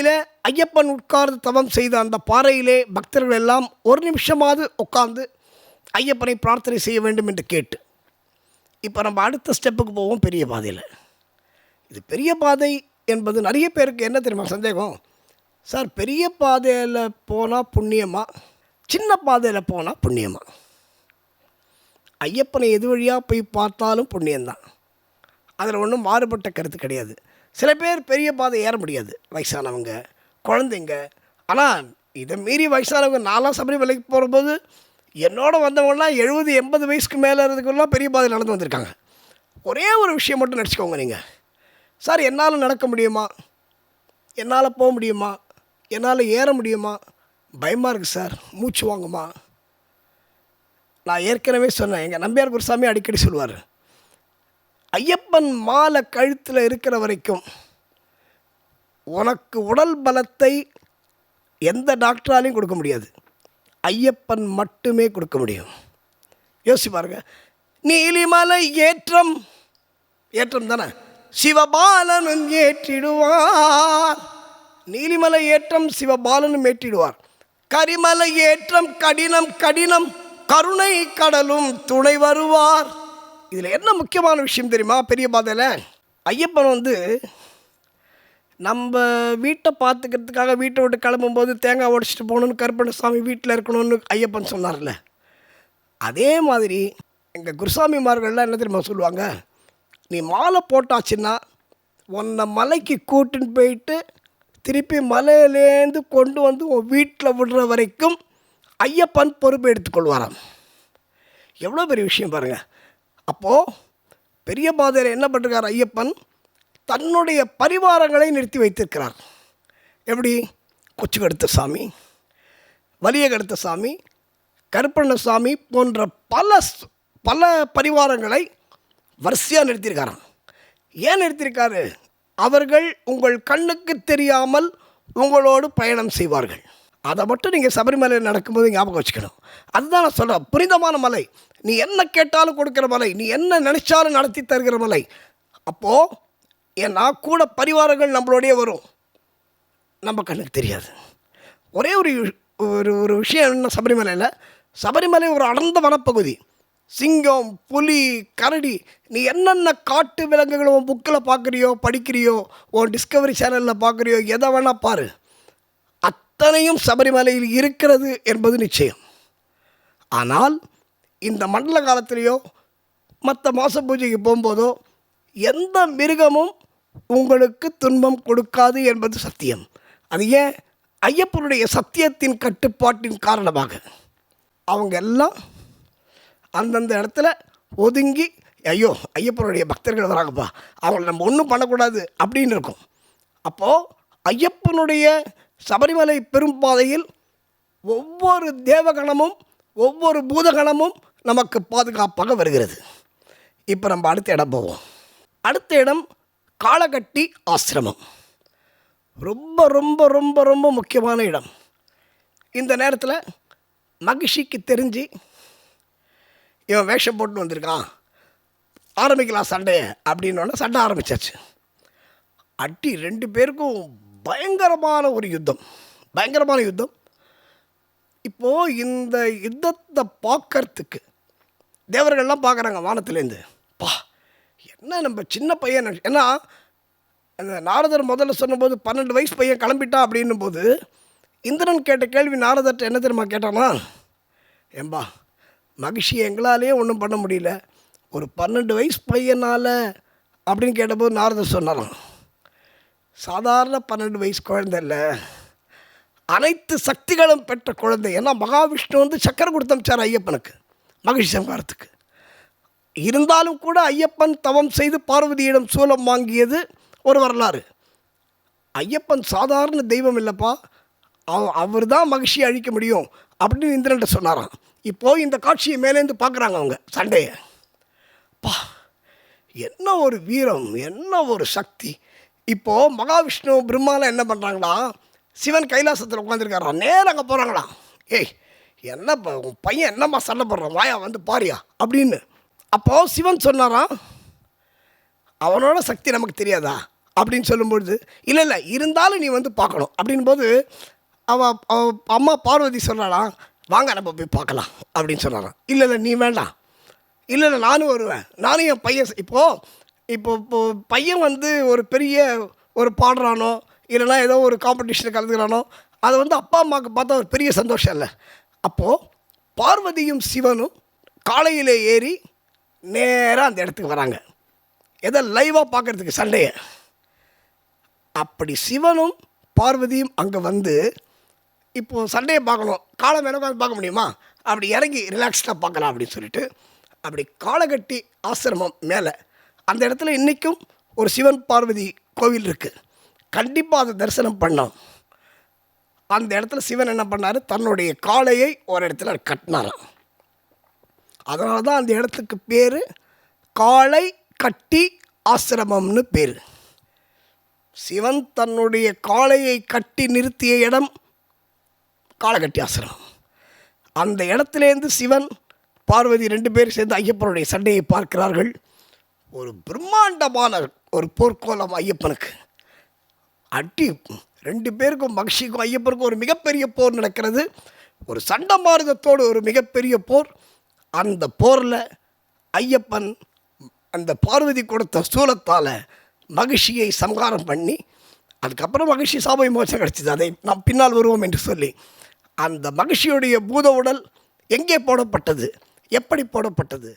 பாதியில் ஐயப்பன் உட்கார்ந்து தவம் செய்த அந்த பாறையிலே பக்தர்கள் எல்லாம் ஒரு நிமிஷமாவது உட்கார்ந்து ஐயப்பனை பிரார்த்தனை செய்ய வேண்டும் என்று கேட்டு. இப்போ நம்ம அடுத்த ஸ்டெப்புக்கு போவோம் பெரிய பாதையில். இது பெரிய பாதை என்பது நிறைய பேருக்கு என்ன தெரியுமா சந்தேகம்? சார் பெரிய பாதையில் போனால் புண்ணியமா? சின்ன பாதையில் போனால் புண்ணியமா? ஐயப்பனை எது வழியாக போய் பார்த்தாலும் புண்ணியம்தான். அதில் ஒன்றும் மாறுபட்ட கருத்து கிடையாது. சில பேர் பெரிய பாதை ஏற முடியாது வயசானவங்க குழந்தைங்க. ஆனால் இதை மீறி வயசானவங்க நாலாம் சபரிமலைக்கு போகும்போது என்னோட வந்தவங்களாம் எழுபது எண்பது வயசுக்கு மேலே இருக்கிறதுக்குலாம் பெரிய பாதை நடந்து வந்திருக்காங்க. ஒரே ஒரு விஷயம் மட்டும் நினச்சிக்கோங்க நீங்கள் சார் என்னால் நடக்க முடியுமா? என்னால் போக முடியுமா? என்னால் ஏற முடியுமா? பயமாக இருக்குது சார். மூச்சு வாங்குமா? நான் ஏற்கனவே சொன்னேன் எங்கள் நம்பியார் குருசாமி அடிக்கடி சொல்லுவார் ஐயப்பன் மாலை கழுத்தில் இருக்கிற வரைக்கும் உனக்கு உடல் பலத்தை எந்த டாக்டராலையும் கொடுக்க முடியாது. ஐயப்பன் மட்டுமே கொடுக்க முடியும். யோசிச்சு பாருங்க. நீலிமலை ஏற்றம் ஏற்றம் தானே? சிவபாலனும் ஏற்றிடுவார். நீலிமலை ஏற்றம் சிவபாலனும் ஏற்றிடுவார். கரிமலை ஏற்றம் கடினம் கடினம் கருணை கடலும் துணை வருவார். இதில் என்ன முக்கியமான விஷயம் தெரியுமா? பெரிய பாதையில்? ஐயப்பன் வந்து நம்ம வீட்டை பார்த்துக்கிறதுக்காக வீட்டை விட்டு கிளம்பும்போது தேங்காய் உடச்சிட்டு போகணுன்னு கருப்பண்ணசாமி வீட்டில் இருக்கணும்னு ஐயப்பன் சொன்னார்ல. அதே மாதிரி எங்கள் குருசாமிமார்கள்லாம் என்ன தெரியுமா சொல்லுவாங்க? நீ மாலை போட்டாச்சுன்னா உன்னை மலைக்கு கூட்டின்னு போயிட்டு திருப்பி மலையிலேருந்து கொண்டு வந்து உன் வீட்டில் விடுற வரைக்கும் ஐயப்பன் பொறுப்பு எடுத்துக்கொள்வாராம். எவ்வளோ பெரிய விஷயம் பாருங்கள் அப்போது பெரிய பாதையில் என்ன பண்ணிருக்கார் ஐயப்பன்? தன்னுடைய பரிவாரங்களை நிறுத்தி வைத்திருக்கிறார். எப்படி? கொச்சுக்கடுத்த சாமி வலிய வலியகடுத்த சாமி கருப்பண்ண சாமி போன்ற பல ஸ்- பல பரிவாரங்களை வரிசையாக நிறுத்தியிருக்காராம். ஏன் நிறுத்தியிருக்காரு? அவர்கள் உங்கள் கண்ணுக்கு தெரியாமல் உங்களோடு பயணம் செய்வார்கள். அதை மட்டும் நீங்கள் சபரிமலையில் நடக்கும்போது ஞாபகம் வச்சுக்கணும். அதுதான் நான் சொல்கிறேன் புனிதமான மலை. நீ என்ன கேட்டாலும் கொடுக்குற மலை. நீ என்ன நினச்சாலும் நடத்தி தருகிற மலை. அப்போது ஏன்னா கூட பரிவாரங்கள் நம்மளோடைய வரும். நம்ம கண்ணுக்கு தெரியாது. ஒரே ஒரு ஒரு ஒரு விஷயம் என்ன சபரிமலையில்? சபரிமலை ஒரு அடர்ந்த வனப்பகுதி. சிங்கம் புலி கரடி. நீ என்னென்ன காட்டு விலங்குகளும் உன் புக்கில் பார்க்குறியோ படிக்கிறியோ உன் டிஸ்கவரி சேனலில் பார்க்குறியோ எதை வேணால் பாரு. அத்தனையும் சபரிமலையில் இருக்கிறது என்பது நிச்சயம். ஆனால் இந்த மண்டல காலத்திலேயோ மற்ற மாச பூஜைக்கு போகும்போதோ எந்த மிருகமும் உங்களுக்கு துன்பம் கொடுக்காது என்பது சத்தியம். அது ஏன்? ஐயப்பனுடைய சத்தியத்தின் கட்டுப்பாட்டின் காரணமாக. அவங்க எல்லாம் அந்தந்த இடத்துல ஒதுங்கி ஐயோ ஐயப்பனுடைய பக்தர்கள் வராங்கப்பா. அவங்கள நம்ம ஒன்றும் பண்ணக்கூடாது. அப்படின்னு இருக்கும். அப்போது ஐயப்பனுடைய சபரிமலை பெரும்பாதையில் ஒவ்வொரு தேவகணமும் ஒவ்வொரு பூதகணமும் நமக்கு பாதுகாப்பாக வருகிறது. இப்போ நம்ம அடுத்த இடம் போவோம். அடுத்த இடம் காலகட்டி ஆசிரமம். ரொம்ப ரொம்ப ரொம்ப ரொம்ப முக்கியமான இடம். இந்த நேரத்தில் மகிழ்ச்சிக்கு தெரிஞ்சு இவன் வேஷம் போட்டு வந்திருக்கான். ஆரம்பிக்கலாம் சண்டையை அப்படின்னோடனே சண்டை ஆரம்பித்தாச்சு அட்டி ரெண்டு பேருக்கும் பயங்கரமான ஒரு யுத்தம். பயங்கரமான யுத்தம். இப்போது இந்த யுத்தத்தை பார்க்கறதுக்கு தேவர்கள்லாம் பார்க்குறாங்க வானத்துலேருந்து பா என்ன நம்ம சின்ன பையன் ஏன்னா அந்த நாரதர் முதல்ல சொன்னபோது பன்னெண்டு வயசு பையன் கிளம்பிட்டா அப்படின்னும் போது இந்திரன் கேட்ட கேள்வி நாரதர்கிட்ட என்ன தெரியுமா கேட்டானா ஏம்பா மகிழ்ச்சி எங்களாலேயே ஒன்றும் பண்ண முடியல. ஒரு பன்னெண்டு வயசு பையனால் அப்படின்னு கேட்டபோது நாரதர் சொன்னாராம். சாதாரண பன்னெண்டு வயசு குழந்தை இல்லை. அனைத்து சக்திகளும் பெற்ற குழந்தை. ஏன்னா மகாவிஷ்ணு வந்து சக்கரை கொடுத்தமிச்சார் ஐயப்பனுக்கு மகிழ்ச்சி சம்ஹாரத்துக்கு. இருந்தாலும் கூட ஐயப்பன் தவம் செய்து பார்வதியிடம் சூலம் வாங்கியது ஒரு வரலாறு. ஐயப்பன் சாதாரண தெய்வம் இல்லைப்பா. அவர் தான் மகிழ்ச்சியை அழிக்க முடியும் அப்படின்னு இந்திரன்ட்ட சொன்னாராம். இப்போது இந்த காட்சியை மேலேருந்து பார்க்குறாங்க அவங்க சண்டையை. பா என்ன ஒரு வீரம் என்ன ஒரு சக்தி. இப்போது மகாவிஷ்ணு பிரம்மாலாம் என்ன பண்ணுறாங்களா சிவன் கைலாசத்தில் உட்காந்துருக்காரா நேரம் அங்கே போகிறாங்களா ஏய் என்ன உன் பையன் என்னம்மா சண்டை போடுறான்? வாயா வந்து பாரியா? அப்படின்னு. அப்போது சிவன் சொன்னாராம் அவனோட சக்தி நமக்கு தெரியாதா? அப்படின்னு சொல்லும்பொழுது இல்லை இல்லை இருந்தாலும் நீ வந்து பார்க்கணும். அப்படின்போது அவள் அவள் அம்மா பார்வதி சொல்லலாம் வாங்க நம்ம போய் பார்க்கலாம். அப்படின்னு சொன்னாராம். இல்லை இல்லை நீ வேண்டாம். இல்லை இல்லை நானும் வருவேன். நானும் என் பையன் இப்போது இப்போ இப்போ பையன் வந்து ஒரு பெரிய ஒரு பாடுறானோ இல்லைன்னா ஏதோ ஒரு காம்படிஷனில் கலந்துக்கிறானோ அது வந்து அப்பா அம்மாவுக்கு பார்த்தா ஒரு பெரிய சந்தோஷம் இல்லை. அப்போது பார்வதியும் சிவனும் காலையில் ஏறி நேராக அந்த இடத்துக்கு வராங்க. எதை லைவாக பார்க்குறதுக்கு சண்டையை. அப்படி சிவனும் பார்வதியும் அங்கே வந்து இப்போது சண்டையை பார்க்கணும். காலம் மேலே உட்காந்து பார்க்க முடியுமா? அப்படி இறங்கி ரிலாக்ஸ்டாக பார்க்கலாம் அப்படின்னு சொல்லிட்டு அப்படி காலகட்டி ஆசிரமம் மேலே அந்த இடத்துல இன்றைக்கும் ஒரு சிவன் பார்வதி கோவில் இருக்குது கண்டிப்பாக அதை தரிசனம் பண்ணோம் அந்த இடத்துல சிவன் என்ன பண்ணார்? தன்னுடைய காளையை ஒரு இடத்துல கட்டினாராம். அதனால தான் அந்த இடத்துக்கு பேர் காளை கட்டி ஆசிரமம்னு பேர். சிவன் தன்னுடைய காளையை கட்டி நிறுத்திய இடம் காலகட்டி ஆசிரமம். அந்த இடத்துலேருந்து சிவன் பார்வதி ரெண்டு பேரும் சேர்ந்து ஐயப்பனுடைய சண்டையை பார்க்கிறார்கள். ஒரு பிரம்மாண்டமான ஒரு போர்க்கோலம் ஐயப்பனுக்கு. அட்டி ரெண்டு பேருக்கும் மகிழ்ச்சிக்கும் ஐயப்பனுக்கும் ஒரு மிகப்பெரிய போர் நடக்கிறது. ஒரு சண்டமாருதத்தோடு ஒரு மிகப்பெரிய போர். அந்த போரில் ஐயப்பன் அந்த பார்வதி கொடுத்த சூலத்தால் மகிழ்ச்சியை சம்ஹாரம் பண்ணி அதுக்கப்புறம் மகிழ்ச்சி சாப மோச்சம் கிடச்சிது. அதை நாம் பின்னால் வருவோம் என்று சொல்லி அந்த மகிழ்ச்சியுடைய பூத உடல் எங்கே போடப்பட்டது? எப்படி போடப்பட்டது?